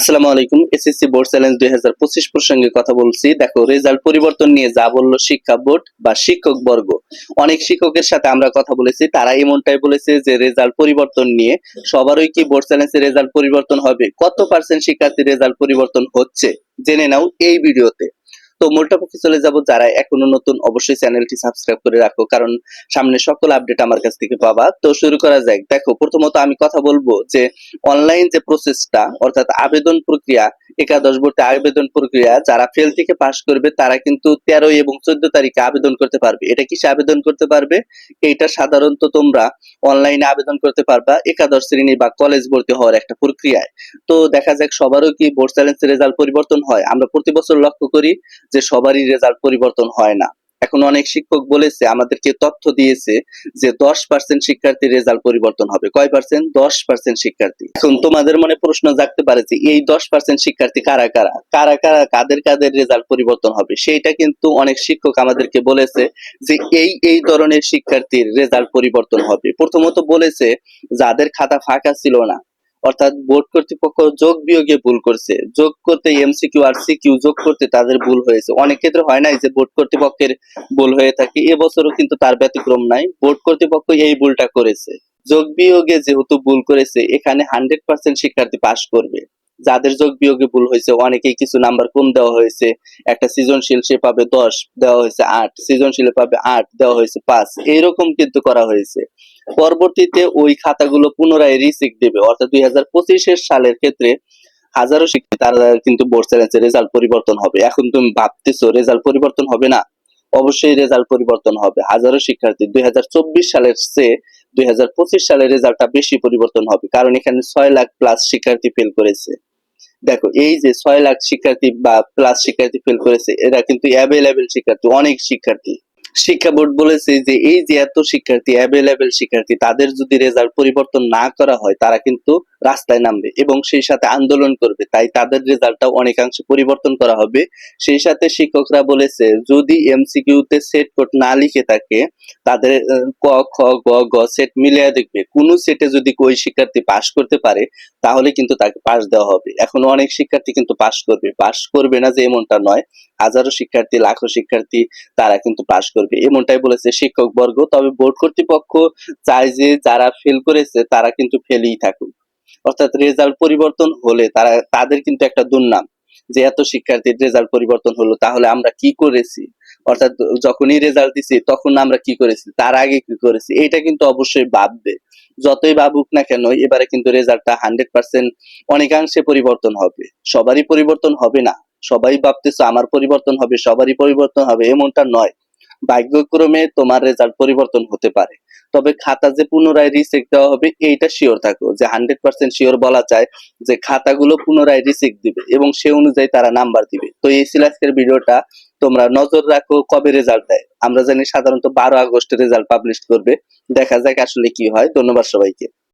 আসসালামু আলাইকুম, SSC board challenge দুই হাজার পঁচিশ প্রসঙ্গে কথা বলছি। দেখো, রেজাল্ট পরিবর্তন নিয়ে যা বলল শিক্ষা বোর্ড বা শিক্ষক বর্গ, অনেক শিক্ষকের সাথে আমরা কথা বলেছি, তারা এমনটাই বলেছে যে রেজাল্ট পরিবর্তন নিয়ে সবারই কি বোর্ড চ্যালেঞ্জে রেজাল্ট পরিবর্তন হবে? কত পার্সেন্ট শিক্ষার্থী রেজাল্ট পরিবর্তন হচ্ছে? জেনে নাও এই ভিডিওতে। তো মোটা পক্ষে চলে যাব যারা এখনও নতুন, অবশ্যই চ্যানেলটি সাবস্ক্রাইব করে রাখো, কারণ সামনে সকল আপডেট আমার কাছ থেকে পাবা। তো শুরু করা যাক। দেখো, প্রথমত আমি কথা বলব যে অনলাইন যে প্রসেসটা অর্থাৎ আবেদন প্রক্রিয়া, একাদশ ভর্তি আবেদন প্রক্রিয়া, যারা ফেল থেকে পাশ করবে, তারা কিন্তু তেরো এবং চোদ্দ তারিখে আবেদন করতে পারবে। এটা কিসে আবেদন করতে পারবে? এইটা সাধারণত তোমরা অনলাইনে আবেদন করতে পারবা, একাদশ শ্রেণি বা কলেজ ভর্তি হওয়ার একটা প্রক্রিয়ায়। তো দেখা যাক সবারও কি বোর্ড চ্যালেঞ্জের রেজাল্ট পরিবর্তন হয়। আমরা প্রতি বছর লক্ষ্য করি যে সবারই রেজাল্ট পরিবর্তন হয় না। এখন অনেক শিক্ষক বলেছে, আমাদেরকে তথ্য দিয়েছে যে দশ পার্সেন্ট শিক্ষার্থীর রেজাল্ট পরিবর্তন হবে। কয় পার্সেন্ট দশ পার্সেন্ট শিক্ষার্থী। এখন তোমাদের মনে প্রশ্ন জাগতে পারে যে এই দশ পার্সেন্ট শিক্ষার্থী কারা কারা? কারা কারা, কাদের কাদের রেজাল্ট পরিবর্তন হবে? সেইটা কিন্তু অনেক শিক্ষক আমাদেরকে বলেছে যে এই এই ধরনের শিক্ষার্থীর রেজাল্ট পরিবর্তন হবে। প্রথমত বলেছে, যাদের খাতা ফাঁকা ছিল না অর্থাৎ বোর্ড কর্তৃপক্ষ যোগ বিয়োগে ভুল করছে। যোগ করতে এমসিকিউ আর সিকিউ যোগ করতে তাদের ভুল হয়েছে। অনেক ক্ষেত্রে হয় নাই যে বোর্ড কর্তৃপক্ষের ভুল হয়ে থাকে। এবছরও কিন্তু তার ব্যতিক্রম নাই। বোর্ড কর্তৃপক্ষ এই ভুলটা করেছে। যোগ বিয়োগে যেহেতু ভুল করেছে, এখানে হান্ড্রেড পার্সেন্ট শিক্ষার্থী পাশ করবে। যাদের যোগ বিয়োগে ভুল হয়েছে, অনেকেই কিছু নাম্বার কম দেওয়া হয়েছে। একটা সৃজনশীল সে পাবে দশ, দেওয়া হয়েছে আট। সৃজনশীলে পাবে আট, দেওয়া হয়েছে পাঁচ। এইরকম কিন্তু করা হয়েছে। পরবর্তীতে ওই খাতাগুলো পুনরায় রিসিক দেবে। অর্থাৎ দুই হাজার পঁচিশের সালের ক্ষেত্রে হাজারো শিক্ষার্থী, তারা কিন্তু বোর্ড চ্যালেঞ্জের রেজাল্ট পরিবর্তন হবে। এখন তুমি ভাবতেছো রেজাল্ট পরিবর্তন হবে না? অবশ্যই রেজাল্ট পরিবর্তন হবে। হাজারো শিক্ষার্থী, দুই হাজার চব্বিশ সালের চেয়ে দুই হাজার পঁচিশ সালের রেজাল্টটা বেশি পরিবর্তন হবে। কারণ এখানে ছয় লাখ প্লাস শিক্ষার্থী ফেল করেছে। দেখো, এই যে ছয় লাখ শিক্ষার্থী বা প্লাস শিক্ষার্থী ফেল করেছে, এরা কিন্তু অ্যাভেলেবেল শিক্ষার্থী, অনেক শিক্ষার্থী। শিক্ষা বোর্ড বলেছে যে এই যে এত শিক্ষার্থী অ্যাভেলেবেল শিক্ষার্থী, তাদের যদি রেজাল্ট পরিবর্তন না করা হয়, তারা কিন্তু রাস্তায় নামবে এবং সেই সাথে আন্দোলন করবে। তাই তাদের রেজাল্টটা অনেকাংশে পরিবর্তন করা হবে। সেই সাথে শিক্ষকরা বলেছে, যদি এমসিকিউতে সেট কোড না লিখে থাকে, তাদের ক, খ, গ গ সেট মিলিয়ে দেখবে। কোন সেটে যদি ওই শিক্ষার্থী পাশ করতে পারে, তাহলে কিন্তু তাকে পাশ দেওয়া হবে। এখন অনেক শিক্ষার্থী কিন্তু পাশ করবে। পাশ করবে না যে এমনটা নয়। হাজারো শিক্ষার্থী, লাখো শিক্ষার্থী, তারা কিন্তু পাশ করবে, এমনটাই বলেছে শিক্ষক বর্গ তবে বোর্ড কর্তৃপক্ষ চায় যে যারা ফেল করেছে, তারা কিন্তু ফেলই থাকুক। অর্থাৎ রেজাল্ট পরিবর্তন হলে তারা, তাদের কিন্তু একটা দুর্নাম যে এত শিক্ষার্থীর রেজাল্ট পরিবর্তন হলো, তাহলে আমরা কি করেছি? অর্থাৎ যখনই রেজাল্ট দিছি, তখন আমরা কি করেছি? তার আগে কি করেছি? এটা কিন্তু অবশ্যই ভাববে। যতই ভাবুক না কেন, এবারে কিন্তু রেজাল্টটা হান্ড্রেড পার্সেন্ট অনেকাংশে পরিবর্তন হবে। সবারই পরিবর্তন হবে না। সবাই ভাবতেছো, আমার পরিবর্তন হবে, সবারই পরিবর্তন হবে, এমনটা নয়। ভাগ্যক্রমে তোমার রেজাল্ট পরিবর্তন হতে পারে। তবে খাতা যে পুনরায় রিসেক দেওয়া হবে, এইটা শিওর থাকো যে হান্ড্রেড পার্সেন্ট শিওর বলা যায় যে খাতাগুলো পুনরায় রিসেক দিবে এবং সে অনুযায়ী তারা নাম্বার দিবে। তো এই ছিল আজকের ভিডিওটা। তোমরা নজর রাখো কবে রেজাল্ট দেয়। আমরা জানি সাধারণত বারো আগস্টে রেজাল্ট পাবলিশ করবে। দেখা যাক আসলে কি হয়। ধন্যবাদ সবাইকে।